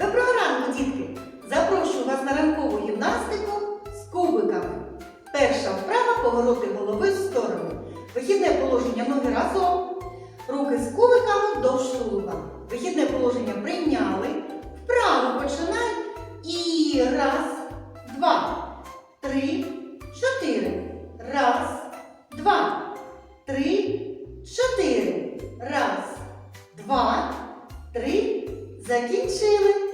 Доброго ранку, дітки! Запрошую вас на ранкову гімнастику з кубиками. Перша вправа повороти голови в сторону. Вихідне положення ноги разом. Руки з кубиками вдовж тулуба. Вихідне положення прийняли. Вправо починай. І раз, два, три, чотири. Раз, два, три, чотири. Раз, два, три. Закінчили.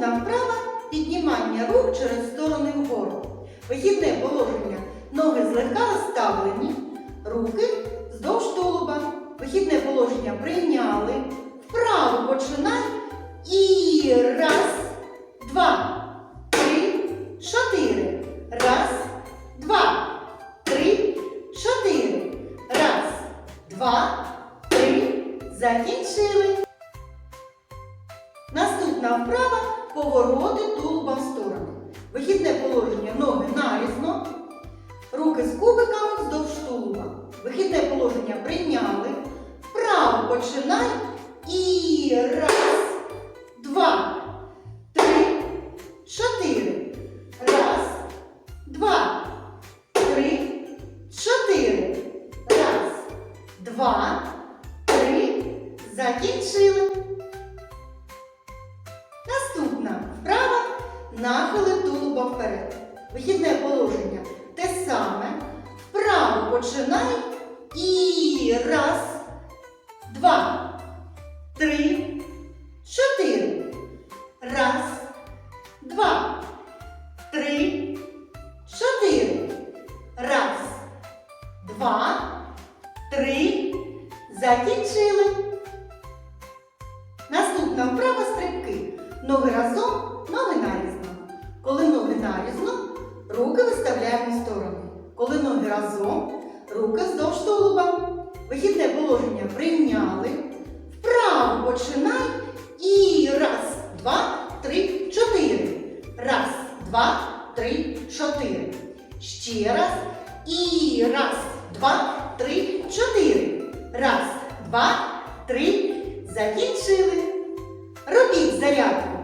Наступна вправа піднімання рук через сторони вгору. Вихідне положення. Ноги злегка розставлені, руки вздовж тулуба. Вихідне положення прийняли. Вправо починай. І раз, два, три, чотири. Раз, два, три, чотири. Раз, два, три. Закінчили. Наступна вправа повороти тулуба в сторону. Вихідне положення ноги нарізно. Руки з кубиками вздовж тулуба. Вихідне положення прийняли. Вправо починай. І раз, два, три, чотири. Раз, два, три, чотири. Раз, два, три. Закінчили. Наступна вправа нахили тулуба вперед. Вихідне положення те саме. Вправо починай. І раз, два, три, чотири. Раз, два, три, чотири. Раз, два, три. Закінчили. Наступна вправа стрибки. Ноги разом, ноги нарізно. Коли ноги нарізно, руки виставляємо в сторони. Коли ноги разом, руки вздовж тулуба. Вихідне положення прийняли. Вправо починай. І раз, два, три, чотири. Раз, два, три, чотири. Ще раз. І раз, два, три, чотири. Раз, два, три. Закінчили. Робіть зарядку.